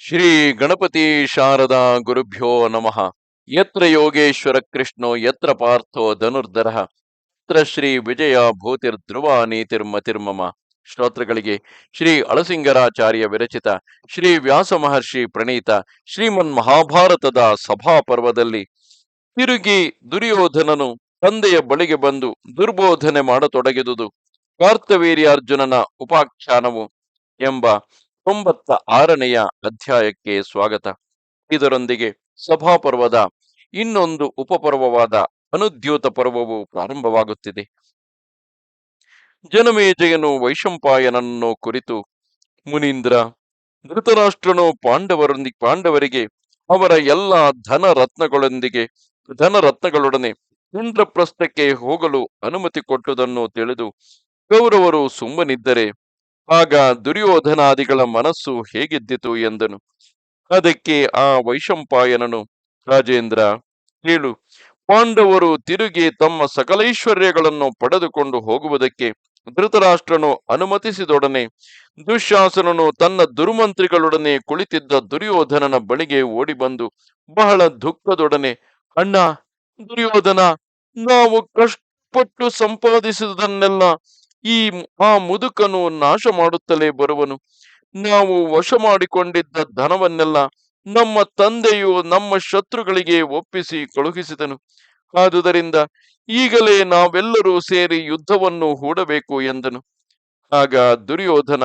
ಶ್ರೀ ಗಣಪತಿ ಶಾರದಾ ಗುರುಭ್ಯೋ ನಮಃ. ಯತ್ರ ಯೋಗೇಶ್ವರ ಕೃಷ್ಣೋ, ಯತ್ರ ಪಾರ್ಥೋ ಧನುರ್ಧರ. ಯತ್ರ ಶ್ರೀ ವಿಜಯ ಭೂತಿರ್ ಧ್ರುವ ನೀತಿರ್ಮತಿರ್ಮಮ ಶ್ರೋತೃಗಳಿಗೆ ಶ್ರೀ ಅಳಸಿಂಗರಾಚಾರ್ಯ ವಿರಚಿತ, ಶ್ರೀ ವ್ಯಾಸ ಮಹರ್ಷಿ ಪ್ರಣೀತ, ಶ್ರೀಮನ್ ಮಹಾಭಾರತದ ಸಭಾ ಪರ್ವದಲ್ಲಿ ತಿರುಗಿ ದುರ್ಯೋಧನನು ತಂದೆಯ ಬಳಿಗೆ ಬಂದು ದುರ್ಬೋಧನೆ ಮಾಡತೊಡಗಿದುದು. ಕಾರ್ತವೀರ್ಯಾರ್ಜುನನ ಉಪಾಖ್ಯಾನವು ಎಂಬ ತೊಂಬತ್ತ ಆರನೆಯ ಅಧ್ಯಾಯಕ್ಕೆ ಸ್ವಾಗತ. ಇದರೊಂದಿಗೆ ಸಭಾಪರ್ವದ ಇನ್ನೊಂದು ಉಪಪರ್ವವಾದ ಅನುದ್ಯೋತ ಪರ್ವವು ಪ್ರಾರಂಭವಾಗುತ್ತಿದೆ. ಜನಮೇಜಯನು ವೈಶಂಪಾಯನನ್ನು ಕುರಿತು, ಮುನೀಂದ್ರ, ಧೃತರಾಷ್ಟ್ರನು ಪಾಂಡವರೊಂದಿಗೆ ಪಾಂಡವರಿಗೆ ಅವರ ಎಲ್ಲ ಧನ ರತ್ನಗಳೊಂದಿಗೆ ಧನ ರತ್ನಗಳೊಡನೆ ಇಂದ್ರಪ್ರಸ್ಥಕ್ಕೆ ಹೋಗಲು ಅನುಮತಿ ಕೊಟ್ಟುದನ್ನು ತಿಳಿದು ಕೌರವರು ಸುಮ್ಮನಿದ್ದರೆ ಆಗ ದುರ್ಯೋಧನಾದಿಗಳ ಮನಸ್ಸು ಹೇಗಿದ್ದಿತು ಎಂದನು. ಅದಕ್ಕೆ ಆ ವೈಶಂಪಾಯನನು, ರಾಜೇಂದ್ರ, ಹೇಳು, ಪಾಂಡವರು ತಿರುಗಿ ತಮ್ಮ ಸಕಲೈಶ್ವರ್ಯಗಳನ್ನು ಪಡೆದುಕೊಂಡು ಹೋಗುವುದಕ್ಕೆ ಧೃತರಾಷ್ಟ್ರನು ಅನುಮತಿಸಿದೊಡನೆ ದುಶ್ಯಾಸನನು ತನ್ನ ದುರ್ಮಂತ್ರಿಗಳೊಡನೆ ಕುಳಿತಿದ್ದ ದುರ್ಯೋಧನನ ಬಳಿಗೆ ಓಡಿಬಂದು ಬಹಳ ದುಃಖದೊಡನೆ, ಅಣ್ಣ, ದುರ್ಯೋಧನ, ನಾವು ಕಷ್ಟಪಟ್ಟು ಸಂಪಾದಿಸಿದನ್ನೆಲ್ಲ ಈ ಆ ಮುದುಕನು ನಾಶ ಮಾಡುತ್ತಲೇ ಬರುವನು. ನಾವು ವಶ ಮಾಡಿಕೊಂಡಿದ್ದ ಧನವನ್ನೆಲ್ಲ ನಮ್ಮ ತಂದೆಯು ನಮ್ಮ ಶತ್ರುಗಳಿಗೆ ಒಪ್ಪಿಸಿ ಕಳುಹಿಸಿದನು. ಆದುದರಿಂದ ಈಗಲೇ ನಾವೆಲ್ಲರೂ ಸೇರಿ ಯುದ್ಧವನ್ನು ಹೂಡಬೇಕು ಎಂದನು. ಆಗ ದುರ್ಯೋಧನ,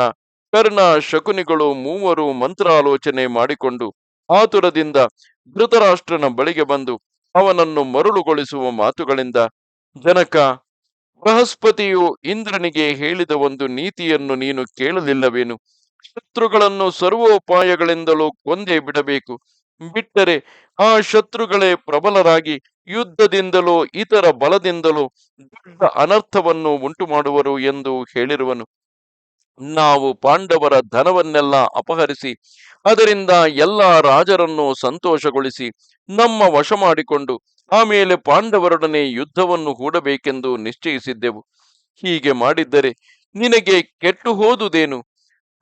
ಕರ್ಣ, ಶಕುನಿಗಳು ಮೂವರು ಮಂತ್ರಾಲೋಚನೆ ಮಾಡಿಕೊಂಡು ಆತುರದಿಂದ ಧೃತರಾಷ್ಟ್ರನ ಬಳಿಗೆ ಬಂದು ಅವನನ್ನು ಮರುಳುಗೊಳಿಸುವ ಮಾತುಗಳಿಂದ, ಜನಕ ಬೃಹಸ್ಪತಿಯು ಇಂದ್ರನಿಗೆ ಹೇಳಿದ ಒಂದು ನೀತಿಯನ್ನು ನೀನು ಕೇಳಲಿಲ್ಲವೇನು? ಶತ್ರುಗಳನ್ನು ಸರ್ವೋಪಾಯಗಳಿಂದಲೂ ಕೊಂದೇ ಬಿಡಬೇಕು. ಬಿಟ್ಟರೆ ಆ ಶತ್ರುಗಳೇ ಪ್ರಬಲರಾಗಿ ಯುದ್ಧದಿಂದಲೋ ಇತರ ಬಲದಿಂದಲೋ ದೊಡ್ಡ ಅನರ್ಥವನ್ನು ಉಂಟು ಮಾಡುವರು ಎಂದು ಹೇಳಿರುವನು. ನಾವು ಪಾಂಡವರ ಧನವನ್ನೆಲ್ಲ ಅಪಹರಿಸಿ, ಅದರಿಂದ ಎಲ್ಲ ರಾಜರನ್ನು ಸಂತೋಷಗೊಳಿಸಿ, ನಮ್ಮ ವಶ ಮಾಡಿಕೊಂಡು ಆಮೇಲೆ ಪಾಂಡವರೊಡನೆ ಯುದ್ಧವನ್ನು ಹೂಡಬೇಕೆಂದು ನಿಶ್ಚಯಿಸಿದ್ದೆವು. ಹೀಗೆ ಮಾಡಿದ್ದರೆ ನಿನಗೆ ಕೆಟ್ಟು ಹೋದುದೇನು?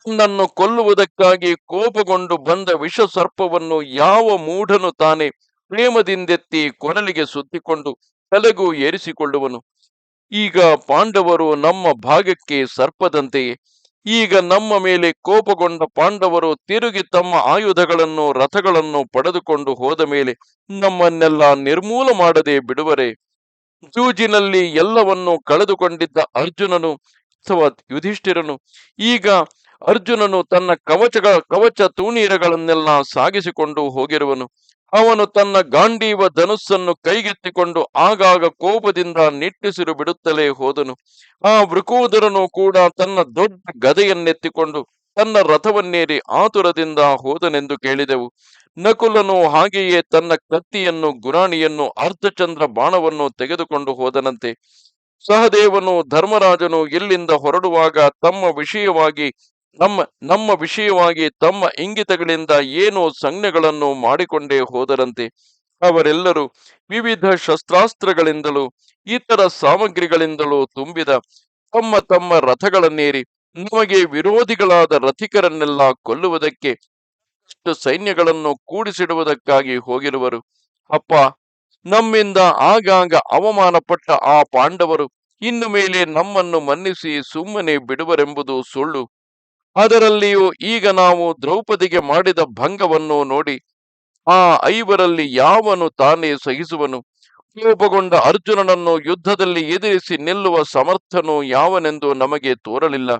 ನನ್ನನ್ನು ಕೊಲ್ಲುವುದಕ್ಕಾಗಿ ಕೋಪಗೊಂಡು ಬಂದ ವಿಷ ಸರ್ಪವನ್ನು ಯಾವ ಮೂಢನು ತಾನೆ ಪ್ರೇಮದಿಂದೆತ್ತಿ ಕೊರಲಿಗೆ ಸುತ್ತಿಕೊಂಡು ತಲೆಗೂ ಏರಿಸಿಕೊಳ್ಳುವನು. ಈಗ ಪಾಂಡವರು ನಮ್ಮ ಭಾಗಕ್ಕೆ ಸರ್ಪದಂತೆಯೇ. ಈಗ ನಮ್ಮ ಮೇಲೆ ಕೋಪಗೊಂಡ ಪಾಂಡವರು ತಿರುಗಿ ತಮ್ಮ ಆಯುಧಗಳನ್ನು, ರಥಗಳನ್ನು ಪಡೆದುಕೊಂಡು ಹೋದ ಮೇಲೆ ನಮ್ಮನ್ನೆಲ್ಲ ನಿರ್ಮೂಲ ಮಾಡದೆ ಬಿಡುವರೆ. ಜೂಜಿನಲ್ಲಿ ಎಲ್ಲವನ್ನೂ ಕಳೆದುಕೊಂಡಿದ್ದ ಅರ್ಜುನನು ಅಥವಾ ಯುಧಿಷ್ಠಿರನು ಈಗ ಅರ್ಜುನನು ತನ್ನ ಕವಚಗಳ, ಕವಚ ತೂಣೀರಗಳನ್ನೆಲ್ಲ ಸಾಗಿಸಿಕೊಂಡು ಹೋಗಿರುವನು. ಅವನು ತನ್ನ ಗಾಂಡೀವ ಧನುಸ್ಸನ್ನು ಕೈಗೆತ್ತಿಕೊಂಡು ಆಗಾಗ ಕೋಪದಿಂದ ನಿಟ್ಟಿಸಿರು ಬಿಡುತ್ತಲೇ ಹೋದನು. ಆ ವೃಕೋದರನು ಕೂಡ ತನ್ನ ದೊಡ್ಡ ಗದೆಯನ್ನೆತ್ತಿಕೊಂಡು ತನ್ನ ರಥವನ್ನೇರಿ ಆತುರದಿಂದ ಹೋದನೆಂದು ಕೇಳಿದೆವು. ನಕುಲನು ಹಾಗೆಯೇ ತನ್ನ ಕತ್ತಿಯನ್ನು, ಗುರಾಣಿಯನ್ನು, ಅರ್ಧಚಂದ್ರ ಬಾಣವನ್ನು ತೆಗೆದುಕೊಂಡು ಹೋದನಂತೆ. ಸಹದೇವನು ಧರ್ಮರಾಜನು ಇಲ್ಲಿಂದ ಹೊರಡುವಾಗ ತಮ್ಮ ವಿಷಯವಾಗಿ ನಮ್ಮ ನಮ್ಮ ವಿಷಯವಾಗಿ ತಮ್ಮ ಇಂಗಿತಗಳಿಂದ ಏನೋ ಸಂಜ್ಞೆಗಳನ್ನು ಮಾಡಿಕೊಂಡೇ ಹೋದರಂತೆ. ಅವರೆಲ್ಲರೂ ವಿವಿಧ ಶಸ್ತ್ರಾಸ್ತ್ರಗಳಿಂದಲೂ, ಇತರ ಸಾಮಗ್ರಿಗಳಿಂದಲೂ ತುಂಬಿದ ತಮ್ಮ ತಮ್ಮ ರಥಗಳನ್ನೇರಿ ನಮಗೆ ವಿರೋಧಿಗಳಾದ ರಥಿಕರನ್ನೆಲ್ಲ ಕೊಲ್ಲುವುದಕ್ಕೆ ಸೈನ್ಯಗಳನ್ನು ಕೂಡಿಸಿಡುವುದಕ್ಕಾಗಿ ಹೋಗಿರುವರು. ಅಪ್ಪ, ನಮ್ಮಿಂದ ಆಗಾಗ ಅವಮಾನಪಟ್ಟ ಆ ಪಾಂಡವರು ಇನ್ನು ಮೇಲೆ ನಮ್ಮನ್ನು ಮನ್ನಿಸಿ ಸುಮ್ಮನೆ ಬಿಡುವರೆಂಬುದು ಸುಳ್ಳು. ಅದರಲ್ಲಿಯೂ ಈಗ ನಾವು ದ್ರೌಪದಿಗೆ ಮಾಡಿದ ಭಂಗವನ್ನು ನೋಡಿ, ಆ ಐವರಲ್ಲಿ ಯಾವನು ತಾನೇ ಸಹಿಸುವನು? ಕೋಪಗೊಂಡ ಅರ್ಜುನನನ್ನು ಯುದ್ಧದಲ್ಲಿ ಎದುರಿಸಿ ನಿಲ್ಲುವ ಸಮರ್ಥನು ಯಾವನೆಂದು ನಮಗೆ ತೋರಲಿಲ್ಲ.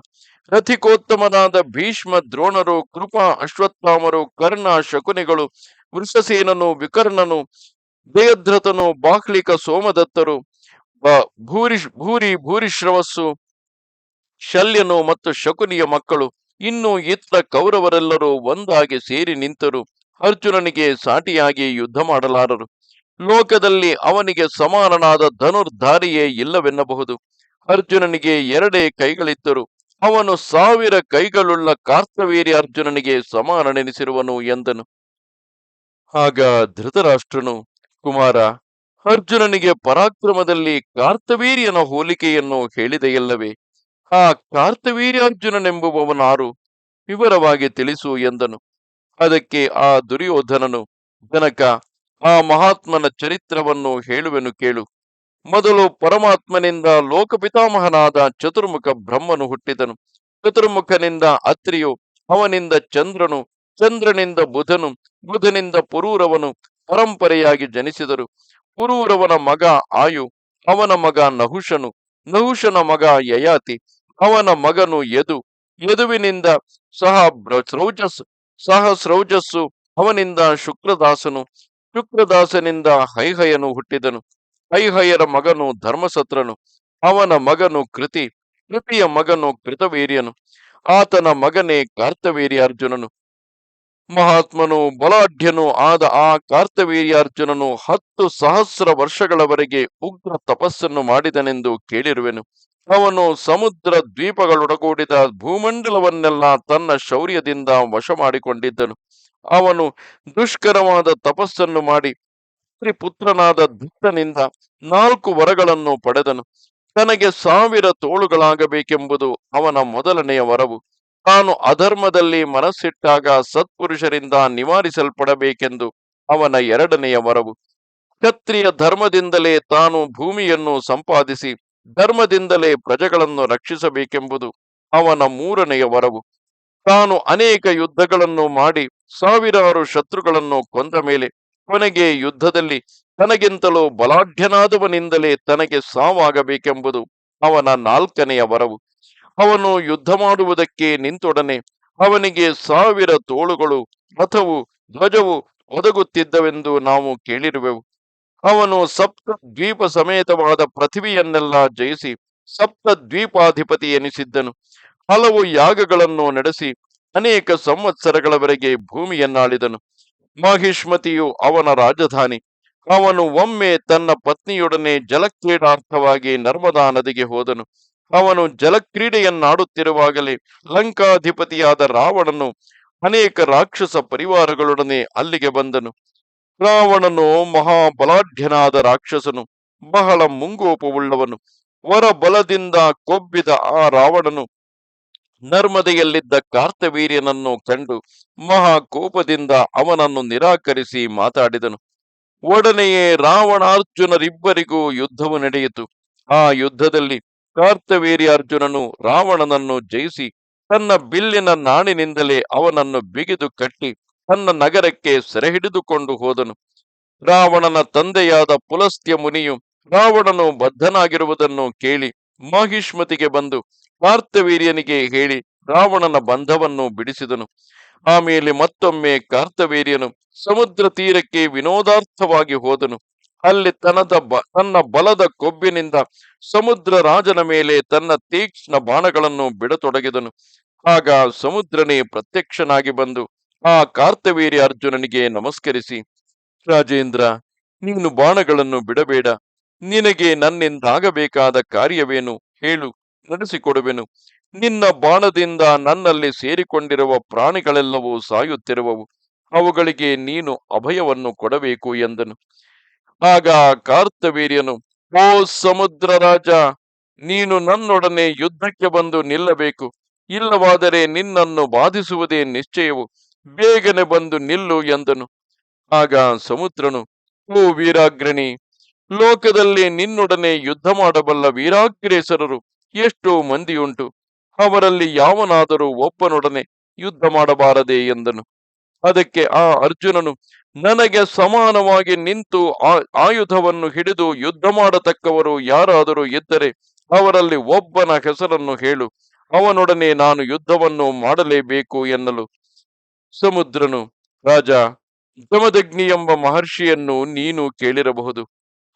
ರಥಿಕೋತ್ತಮನಾದ ಭೀಷ್ಮ ದ್ರೋಣರು, ಕೃಪಾ ಅಶ್ವತ್ಥಾಮರು, ಕರ್ಣ ಶಕುನಿಗಳು, ವೃಷಸೇನನು, ವಿಕರ್ಣನು ದೇಯಧ್ರತನು ಬಾಹ್ಲಿಕ ಸೋಮದತ್ತರು ಭೂರಿ ಭೂರಿ ಭೂರಿಶ್ರವಸ್ಸು, ಶಲ್ಯನು ಮತ್ತು ಶಕುನಿಯ ಮಕ್ಕಳು. ಇನ್ನು ಇತ್ತ ಕೌರವರೆಲ್ಲರೂ ಒಂದಾಗಿ ಸೇರಿ ನಿಂತರು. ಅರ್ಜುನನಿಗೆ ಸಾಟಿಯಾಗಿ ಯುದ್ಧ ಮಾಡಲಾರರು. ಲೋಕದಲ್ಲಿ ಅವನಿಗೆ ಸಮಾನನಾದ ಧನುರ್ಧಾರಿಯೇ ಇಲ್ಲವೆನ್ನಬಹುದು. ಅರ್ಜುನನಿಗೆ ಎರಡೇ ಕೈಗಳಿದ್ದರು. ಅವನು ಸಾವಿರ ಕೈಗಳುಳ್ಳ ಕಾರ್ತವೀರಿ ಅರ್ಜುನನಿಗೆ ಸಮಾನನೆನಿಸಿರುವನು ಎಂದನು. ಆಗ ಧೃತರಾಷ್ಟ್ರನು, ಕುಮಾರ, ಅರ್ಜುನನಿಗೆ ಪರಾಕ್ರಮದಲ್ಲಿ ಕಾರ್ತವೀರ್ಯನ ಹೋಲಿಕೆಯನ್ನು ಹೇಳಿದೆಯಲ್ಲವೇ? ಆ ಕಾರ್ತವೀರ್ಯಾರ್ಜುನನೆಂಬುವವನಾರು ವಿವರವಾಗಿ ತಿಳಿಸು ಎಂದನು. ಅದಕ್ಕೆ ಆ ದುರ್ಯೋಧನನು, ಜನಕ, ಆ ಮಹಾತ್ಮನ ಚರಿತ್ರವನ್ನು ಹೇಳುವೆನು ಕೇಳು. ಮೊದಲು ಪರಮಾತ್ಮನಿಂದ ಲೋಕಪಿತಾಮಹನಾದ ಚತುರ್ಮುಖ ಬ್ರಹ್ಮನು ಹುಟ್ಟಿದನು. ಚತುರ್ಮುಖನಿಂದ ಅತ್ರಿಯು, ಅವನಿಂದ ಚಂದ್ರನು, ಚಂದ್ರನಿಂದ ಬುಧನು, ಬುಧನಿಂದ ಪುರೂರವನು ಪರಂಪರೆಯಾಗಿ ಜನಿಸಿದರು. ಪುರೂರವನ ಮಗ ಆಯು, ಅವನ ಮಗ ನಹುಷನು, ನಹುಷನ ಮಗ ಯಯಾತಿ ಅವನ ಮಗನು ಯದು, ಯದುವಿನಿಂದ ಸಹ ಸ್ರೌಜಸ್ಸು ಸ್ರೌಜಸ್ ಸಹ ಸ್ರೌಜಸ್ಸು ಅವನಿಂದ ಶುಕ್ರದಾಸನು, ಶುಕ್ರದಾಸನಿಂದ ಹೈಹಯನು ಹುಟ್ಟಿದನು. ಹೈಹಯರ ಮಗನು ಧರ್ಮಸತ್ರನು, ಅವನ ಮಗನು ಕೃತಿ, ಕೃತಿಯ ಮಗನು ಕೃತವೀರ್ಯನು, ಆತನ ಮಗನೇ ಕಾರ್ತವೀರ್ಯಾರ್ಜುನನು. ಮಹಾತ್ಮನು ಬಲಾಢ್ಯನು ಆದ ಆ ಕಾರ್ತವೀರ್ಯಾರ್ಜುನನು ಹತ್ತು ಸಹಸ್ರ ವರ್ಷಗಳವರೆಗೆ ಉಗ್ರ ತಪಸ್ಸನ್ನು ಮಾಡಿದನೆಂದು ಕೇಳಿರುವೆನು. ಅವನು ಸಮುದ್ರ ದ್ವೀಪಗಳೊಡಗೂಡಿದ ಭೂಮಂಡಲವನ್ನೆಲ್ಲ ತನ್ನ ಶೌರ್ಯದಿಂದ ವಶ ಮಾಡಿಕೊಂಡಿದ್ದನು ಅವನು ದುಷ್ಕರವಾದ ತಪಸ್ಸನ್ನು ಮಾಡಿ ಪುತ್ರನಾದ ದುಷ್ಟನಿಂದ ನಾಲ್ಕು ವರಗಳನ್ನು ಪಡೆದನು. ತನಗೆ ಸಾವಿರ ತೋಳುಗಳಾಗಬೇಕೆಂಬುದು ಅವನ ಮೊದಲನೆಯ ವರವು. ತಾನು ಅಧರ್ಮದಲ್ಲಿ ಮನಸ್ಸಿಟ್ಟಾಗ ಸತ್ಪುರುಷರಿಂದ ನಿವಾರಿಸಲ್ಪಡಬೇಕೆಂದು ಅವನ ಎರಡನೆಯ ವರವು. ಕ್ಷತ್ರಿಯ ಧರ್ಮದಿಂದಲೇ ತಾನು ಭೂಮಿಯನ್ನು ಸಂಪಾದಿಸಿ ಧರ್ಮದಿಂದಲೇ ಪ್ರಜೆಗಳನ್ನು ರಕ್ಷಿಸಬೇಕೆಂಬುದು ಅವನ ಮೂರನೆಯ ವರವು. ತಾನು ಅನೇಕ ಯುದ್ಧಗಳನ್ನು ಮಾಡಿ ಸಾವಿರಾರು ಶತ್ರುಗಳನ್ನು ಕೊಂದ ಮೇಲೆ ಕೊನೆಗೆ ಯುದ್ಧದಲ್ಲಿ ತನಗಿಂತಲೂ ಬಲಾಢ್ಯನಾದವನಿಂದಲೇ ತನಗೆ ಸಾವಾಗಬೇಕೆಂಬುದು ಅವನ ನಾಲ್ಕನೆಯ ವರವು. ಅವನು ಯುದ್ಧ ಮಾಡುವುದಕ್ಕೆ ನಿಂತೊಡನೆ ಅವನಿಗೆ ಸಾವಿರ ತೋಳುಗಳು, ರಥವು, ಧ್ವಜವು ಒದಗುತ್ತಿದ್ದವೆಂದು ನಾವು ಕೇಳಿರುವೆವು. ಅವನು ಸಪ್ತ ದ್ವೀಪ ಸಮೇತವಾದ ಪೃಥಿವಿಯನ್ನೆಲ್ಲ ಜಯಿಸಿ ಸಪ್ತ ದ್ವೀಪಾಧಿಪತಿ ಎನಿಸಿದ್ದನು. ಹಲವು ಯಾಗಗಳನ್ನು ನಡೆಸಿ ಅನೇಕ ಸಂವತ್ಸರಗಳವರೆಗೆ ಭೂಮಿಯನ್ನಾಳಿದನು. ಮಾಹಿಷ್ಮತಿಯು ಅವನ ರಾಜಧಾನಿ. ಅವನು ಒಮ್ಮೆ ತನ್ನ ಪತ್ನಿಯೊಡನೆ ಜಲಕ್ರೀಡಾರ್ಥವಾಗಿ ನರ್ಮದಾ ನದಿಗೆ ಹೋದನು. ಅವನು ಜಲಕ್ರೀಡೆಯನ್ನಾಡುತ್ತಿರುವಾಗಲೇ ಲಂಕಾಧಿಪತಿಯಾದ ರಾವಣನು ಅನೇಕ ರಾಕ್ಷಸ ಪರಿವಾರಗಳೊಡನೆ ಅಲ್ಲಿಗೆ ಬಂದನು. ರಾವಣನು ಮಹಾಬಲಾಢ್ಯನಾದ ರಾಕ್ಷಸನು, ಬಹಳ ಮುಂಗೋಪವುಳ್ಳವನು. ವರ ಬಲದಿಂದ ಕೊಬ್ಬಿದ ಆ ರಾವಣನು ನರ್ಮದೆಯಲ್ಲಿದ್ದ ಕಾರ್ತವೀರ್ಯನನ್ನು ಕಂಡು ಮಹಾ ಕೋಪದಿಂದ ಅವನನ್ನು ನಿರಾಕರಿಸಿ ಮಾತಾಡಿದನು. ಒಡನೆಯೇ ರಾವಣಾರ್ಜುನರಿಬ್ಬರಿಗೂ ಯುದ್ಧವು ನಡೆಯಿತು. ಆ ಯುದ್ಧದಲ್ಲಿ ಕಾರ್ತವೀರ್ಯ ಅರ್ಜುನನು ರಾವಣನನ್ನು ಜಯಿಸಿ ತನ್ನ ಬಿಲ್ಲಿನ ನಾಣಿನಿಂದಲೇ ಅವನನ್ನು ಬಿಗಿದು ಕಟ್ಟಿ ತನ್ನ ನಗರಕ್ಕೆ ಸೆರೆ ಹಿಡಿದುಕೊಂಡು ಹೋದನು. ರಾವಣನ ತಂದೆಯಾದ ಪುಲಸ್ತ್ಯ ಮುನಿಯು ರಾವಣನು ಬದ್ಧನಾಗಿರುವುದನ್ನು ಕೇಳಿ ಮಾಹಿಷ್ಮತಿಗೆ ಬಂದು ಕಾರ್ತವೀರ್ಯನಿಗೆ ಹೇಳಿ ರಾವಣನ ಬಂಧವನ್ನು ಬಿಡಿಸಿದನು. ಆಮೇಲೆ ಮತ್ತೊಮ್ಮೆ ಕಾರ್ತವೀರ್ಯನು ಸಮುದ್ರ ತೀರಕ್ಕೆ ವಿನೋದಾರ್ಥವಾಗಿ ಹೋದನು. ಅಲ್ಲಿ ತನ್ನದ ತನ್ನ ಬಲದ ಕೊಬ್ಬಿನಿಂದ ಸಮುದ್ರ ರಾಜನ ಮೇಲೆ ತನ್ನ ತೀಕ್ಷ್ಣ ಬಾಣಗಳನ್ನು ಬಿಡತೊಡಗಿದನು. ಆಗ ಸಮುದ್ರನೇ ಪ್ರತ್ಯಕ್ಷನಾಗಿ ಬಂದು ಆ ಕಾರ್ತವೀರ್ಯ ಅರ್ಜುನನಿಗೆ ನಮಸ್ಕರಿಸಿ, ರಾಜೇಂದ್ರ, ನೀನು ಬಾಣಗಳನ್ನು ಬಿಡಬೇಡ. ನಿನಗೆ ನನ್ನಿಂದಾಗಬೇಕಾದ ಕಾರ್ಯವೇನು ಹೇಳು, ನಡೆಸಿಕೊಡುವೆನು. ನಿನ್ನ ಬಾಣದಿಂದ ನನ್ನಲ್ಲಿ ಸೇರಿಕೊಂಡಿರುವ ಪ್ರಾಣಿಗಳೆಲ್ಲವೂ ಸಾಯುತ್ತಿರುವವು. ಅವುಗಳಿಗೆ ನೀನು ಅಭಯವನ್ನು ಕೊಡಬೇಕು ಎಂದನು. ಆಗ ಕಾರ್ತವೀರ್ಯನು, ಓ ಸಮುದ್ರ ರಾಜ, ನೀನು ನನ್ನೊಡನೆ ಯುದ್ಧಕ್ಕೆ ಬಂದು ನಿಲ್ಲಬೇಕು. ಇಲ್ಲವಾದರೆ ನಿನ್ನನ್ನು ಬಾಧಿಸುವುದೇ ನಿಶ್ಚಯವು. ಬೇಗನೆ ಬಂದು ನಿಲ್ಲು ಎಂದನು. ಆಗ ಸಮುದ್ರನು, ಓ ವೀರಾಗ್ರಣಿ, ಲೋಕದಲ್ಲಿ ನಿನ್ನೊಡನೆ ಯುದ್ಧ ಮಾಡಬಲ್ಲ ವೀರಾಗ್ರೇಸರರು ಎಷ್ಟೋ ಮಂದಿಯುಂಟು. ಅವರಲ್ಲಿ ಯಾವನಾದರೂ ಒಬ್ಬನೊಡನೆ ಯುದ್ಧ ಮಾಡಬಾರದೆ ಎಂದನು. ಅದಕ್ಕೆ ಆ ಅರ್ಜುನನು, ನನಗೆ ಸಮಾನವಾಗಿ ನಿಂತು ಆಯುಧವನ್ನು ಹಿಡಿದು ಯುದ್ಧ ಮಾಡತಕ್ಕವರು ಯಾರಾದರೂ ಇದ್ದರೆ ಅವರಲ್ಲಿ ಒಬ್ಬನ ಹೆಸರನ್ನು ಹೇಳು. ಅವನೊಡನೆ ನಾನು ಯುದ್ಧವನ್ನು ಮಾಡಲೇಬೇಕು ಎನ್ನಲು ಸಮುದ್ರನು ರಾಜ ಜಮದಗ್ನಿ ಎಂಬ ಮಹರ್ಷಿಯನ್ನು ನೀನು ಕೇಳಿರಬಹುದು.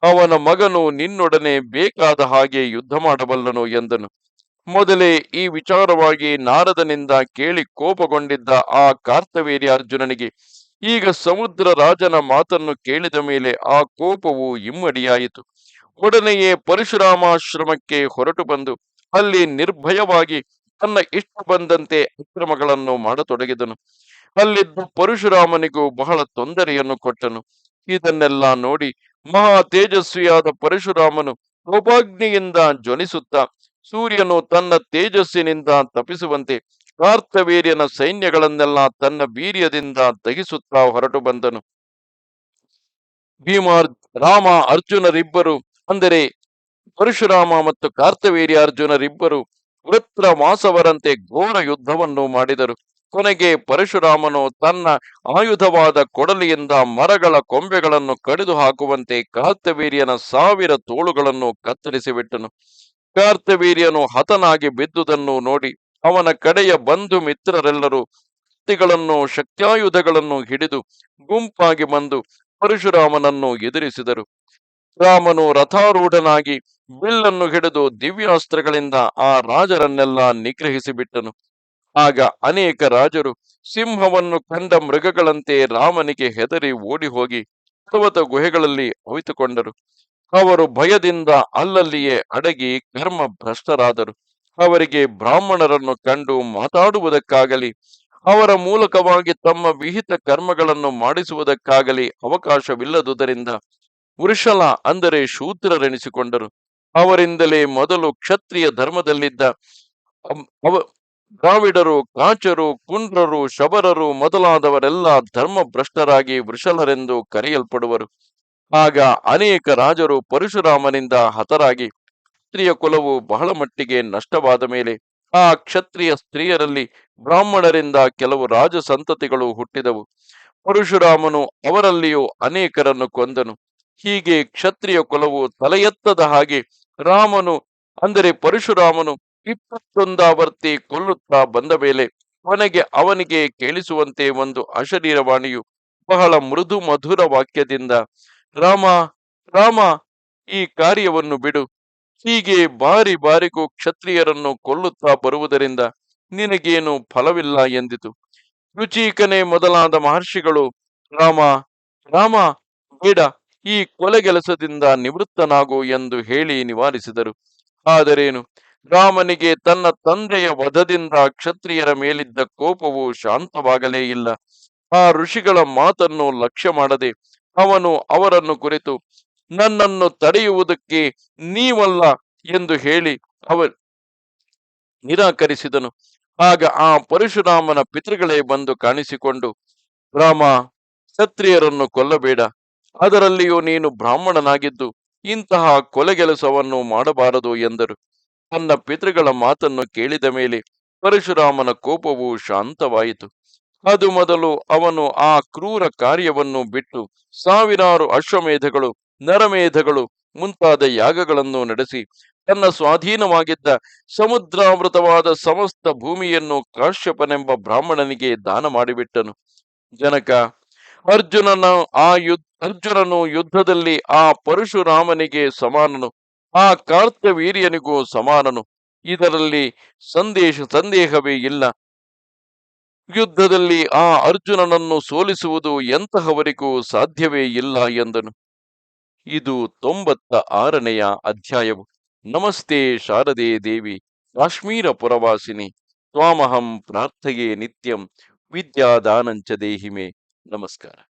ಅವನ ಮಗನು ನಿನ್ನೊಡನೆ ಬೇಕಾದ ಹಾಗೆ ಯುದ್ಧ ಮಾಡಬಲ್ಲನು ಎಂದನು. ಮೊದಲೇ ಈ ವಿಚಾರವಾಗಿ ನಾರದನಿಂದ ಕೇಳಿ ಕೋಪಗೊಂಡಿದ್ದ ಆ ಕಾರ್ತವೀರ್ಯ ಅರ್ಜುನನಿಗೆ, ಈಗ ಸಮುದ್ರ ರಾಜನ ಮಾತನ್ನು ಕೇಳಿದ ಮೇಲೆ ಆ ಕೋಪವು ಇಮ್ಮಡಿಯಾಯಿತು. ಒಡನೆಯೇ ಪರಶುರಾಮಾಶ್ರಮಕ್ಕೆ ಹೊರಟು ಬಂದು, ಅಲ್ಲಿ ನಿರ್ಭಯವಾಗಿ ತನ್ನ ಇಷ್ಟ ಬಂದಂತೆ ಅಕ್ರಮಗಳನ್ನು ಮಾಡತೊಡಗಿದನು. ಅಲ್ಲಿದ್ದ ಪರಶುರಾಮನಿಗೂ ಬಹಳ ತೊಂದರೆಯನ್ನು ಕೊಟ್ಟನು. ಇದನ್ನೆಲ್ಲ ನೋಡಿ ಮಹಾ ತೇಜಸ್ವಿಯಾದ ಪರಶುರಾಮನು ಕೋಪಾಗ್ನಿಯಿಂದ ಜ್ವಲಿಸುತ್ತಾ ಸೂರ್ಯನು ತನ್ನ ತೇಜಸ್ಸಿನಿಂದ ತಪಿಸುವಂತೆ ಕಾರ್ತವೀರ್ಯನ ಸೈನ್ಯಗಳನ್ನೆಲ್ಲ ತನ್ನ ವೀರ್ಯದಿಂದ ದಹಿಸುತ್ತಾ ಹೊರಟು ಬಂದನು. ಭೀಮಾರ್, ರಾಮ, ಅರ್ಜುನರಿಬ್ಬರು ಅಂದರೆ ಪರಶುರಾಮ ಮತ್ತು ಕಾರ್ತವೀರ್ಯ ಅರ್ಜುನರಿಬ್ಬರು ವೃತ್ರ ಮಾಸವರಂತೆ ಘೋರ ಯುದ್ಧವನ್ನು ಮಾಡಿದರು. ಕೊನೆಗೆ ಪರಶುರಾಮನು ತನ್ನ ಆಯುಧವಾದ ಕೊಡಲಿಯಿಂದ ಮರಗಳ ಕೊಂಬೆಗಳನ್ನು ಕಡಿದು ಹಾಕುವಂತೆ ಕಾರ್ತವೀರ್ಯನ ಸಾವಿರ ತೋಳುಗಳನ್ನು ಕತ್ತರಿಸಿಬಿಟ್ಟನು. ಕಾರ್ತವೀರ್ಯನು ಹತನಾಗಿ ಬಿದ್ದುದನ್ನು ನೋಡಿ ಅವನ ಕಡೆಯ ಬಂಧು ಮಿತ್ರರೆಲ್ಲರೂ ಶಕ್ತಿಗಳನ್ನು, ಶಕ್ತ್ಯಾಯುಧಗಳನ್ನು ಹಿಡಿದು ಗುಂಪಾಗಿ ಬಂದು ಪರಶುರಾಮನನ್ನು ಎದುರಿಸಿದರು. ರಾಮನು ರಥಾರೂಢನಾಗಿ ಬಿಲ್ಲನ್ನು ಹಿಡಿದು ದಿವ್ಯಾಸ್ತ್ರಗಳಿಂದ ಆ ರಾಜರನ್ನೆಲ್ಲ ನಿಗ್ರಹಿಸಿ ಬಿಟ್ಟನು ಆಗ ಅನೇಕ ರಾಜರು ಸಿಂಹವನ್ನು ಕಂಡ ಮೃಗಗಳಂತೆ ರಾಮನಿಗೆ ಹೆದರಿ ಓಡಿ ಹೋಗಿ ಪರ್ವತ ಗುಹೆಗಳಲ್ಲಿ ಅವಿತುಕೊಂಡರು. ಅವರು ಭಯದಿಂದ ಅಲ್ಲಲ್ಲಿಯೇ ಅಡಗಿ ಕರ್ಮ ಭ್ರಷ್ಟರಾದರು ಅವರಿಗೆ ಬ್ರಾಹ್ಮಣರನ್ನು ಕಂಡು ಮಾತಾಡುವುದಕ್ಕಾಗಲಿ, ಅವರ ಮೂಲಕವಾಗಿ ತಮ್ಮ ವಿಹಿತ ಕರ್ಮಗಳನ್ನು ಮಾಡಿಸುವುದಕ್ಕಾಗಲಿ ಅವಕಾಶವಿಲ್ಲದುದರಿಂದ ವೃಷಲ ಅಂದರೆ ಶೂದ್ರರೆನಿಸಿಕೊಂಡರು. ಅವರಿಂದಲೇ ಮೊದಲು ಕ್ಷತ್ರಿಯ ಧರ್ಮದಲ್ಲಿದ್ದ ದ್ರಾವಿಡರು, ಕಾಚರು, ಕುಂಡ್ರರು, ಶಬರರು ಮೊದಲಾದವರೆಲ್ಲ ಧರ್ಮ ಭ್ರಷ್ಟರಾಗಿ ವೃಷಲರೆಂದು ಕರೆಯಲ್ಪಡುವರು. ಆಗ ಅನೇಕ ರಾಜರು ಪರಶುರಾಮನಿಂದ ಹತರಾಗಿ ಕ್ಷತ್ರಿಯ ಕುಲವು ಬಹಳ ಮಟ್ಟಿಗೆ ನಷ್ಟವಾದ ಮೇಲೆ ಆ ಕ್ಷತ್ರಿಯ ಸ್ತ್ರೀಯರಲ್ಲಿ ಬ್ರಾಹ್ಮಣರಿಂದ ಕೆಲವು ರಾಜ ಸಂತತಿಗಳು ಹುಟ್ಟಿದವು. ಪರಶುರಾಮನು ಅವರಲ್ಲಿಯೂ ಅನೇಕರನ್ನು ಕೊಂದನು. ಹೀಗೆ ಕ್ಷತ್ರಿಯ ಕುಲವು ತಲೆಯೆತ್ತದ ಹಾಗೆ ರಾಮನು, ಅಂದರೆ ಪರಶುರಾಮನು ಇಪ್ಪತ್ತೊಂದಾವರ್ತಿ ಕೊಲ್ಲುತ್ತಾ ಬಂದ ಮೇಲೆ ಕೊನೆಗೆ ಅವನಿಗೆ ಕೇಳಿಸುವಂತೆ ಒಂದು ಅಶರೀರವಾಣಿಯು ಬಹಳ ಮೃದು ಮಧುರ ವಾಕ್ಯದಿಂದ, ರಾಮ ರಾಮ, ಈ ಕಾರ್ಯವನ್ನು ಬಿಡು. ಹೀಗೆ ಬಾರಿ ಬಾರಿಗೂ ಕ್ಷತ್ರಿಯರನ್ನು ಕೊಲ್ಲುತ್ತಾ ಬರುವುದರಿಂದ ನಿನಗೇನು ಫಲವಿಲ್ಲ ಎಂದಿತು. ರುಚಿಕನೆ ಮೊದಲಾದ ಮಹರ್ಷಿಗಳು, ರಾಮ ರಾಮ, ಬೇಡ, ಈ ಕೊಲೆಗೆಲಸದಿಂದ ನಿವೃತ್ತನಾಗು ಎಂದು ಹೇಳಿ ನಿವಾರಿಸಿದರು. ಆದರೇನು? ರಾಮನಿಗೆ ತನ್ನ ತಂದೆಯ ವಧದಿಂದ ಕ್ಷತ್ರಿಯರ ಮೇಲಿದ್ದ ಕೋಪವು ಶಾಂತವಾಗಲೇ ಇಲ್ಲ. ಆ ಋಷಿಗಳ ಮಾತನ್ನು ಲಕ್ಷ್ಯ ಮಾಡದೆ ಅವನು ಅವರನ್ನು ಕುರಿತು, ನನ್ನನ್ನು ತಡೆಯುವುದಕ್ಕೆ ನೀವಲ್ಲ ಎಂದು ಹೇಳಿ ಅವ ನಿರಾಕರಿಸಿದನು. ಆಗ ಆ ಪರಶುರಾಮನ ಪಿತೃಗಳೇ ಬಂದು ಕಾಣಿಸಿಕೊಂಡು ರಾಮ ಕ್ಷತ್ರಿಯರನ್ನು ಕೊಲ್ಲಬೇಡ. ಅದರಲ್ಲಿಯೂ ನೀನು ಬ್ರಾಹ್ಮಣನಾಗಿದ್ದು ಇಂತಹ ಕೊಲೆಗೆಲಸವನ್ನು ಮಾಡಬಾರದು ಎಂದರು. ತನ್ನ ಪಿತೃಗಳ ಮಾತನ್ನು ಕೇಳಿದ ಮೇಲೆ ಪರಶುರಾಮನ ಕೋಪವು ಶಾಂತವಾಯಿತು. ಅದು ಮೊದಲು ಅವನು ಆ ಕ್ರೂರ ಕಾರ್ಯವನ್ನು ಬಿಟ್ಟು ಸಾವಿರಾರು ಅಶ್ವಮೇಧಗಳು, ನರಮೇಧಗಳು ಮುಂತಾದ ಯಾಗಗಳನ್ನು ನಡೆಸಿ ತನ್ನ ಸ್ವಾಧೀನವಾಗಿದ್ದ ಸಮುದ್ರಾವೃತವಾದ ಸಮಸ್ತ ಭೂಮಿಯನ್ನು ಕಾಶ್ಯಪನೆಂಬ ಬ್ರಾಹ್ಮಣನಿಗೆ ದಾನ ಮಾಡಿಬಿಟ್ಟನು. ಜನಕ, ಅರ್ಜುನನ ಆ ಯುದ್ಧ, ಅರ್ಜುನನು ಯುದ್ಧದಲ್ಲಿ ಆ ಪರಶುರಾಮನಿಗೆ ಸಮಾನನು. ಆ ಕಾರ್ತವೀರ್ಯನಿಗೂ ಸಮಾನನು. ಇದರಲ್ಲಿ ಸಂದೇಶ, ಸಂದೇಹವೇ ಇಲ್ಲ. ಯುದ್ಧದಲ್ಲಿ ಆ ಅರ್ಜುನನನ್ನು ಸೋಲಿಸುವುದು ಎಂತಹವರಿಗೂ ಸಾಧ್ಯವೇ ಇಲ್ಲ ಎಂದನು. ಇದು ತೊಂಬತ್ತ ಆರನೆಯ ಅಧ್ಯಾಯವು. ನಮಸ್ತೆ ಶಾರದೆ ದೇವಿ, ಕಾಶ್ಮೀರ ಪುರವಾಸಿನಿ, ತ್ವಾಮಹಂ ಪ್ರಾರ್ಥೆಯೇ ನಿತ್ಯಂ, ವಿದ್ಯಾದಾನಂಚ ದೇಹಿಮೆ. ನಮಸ್ಕಾರ.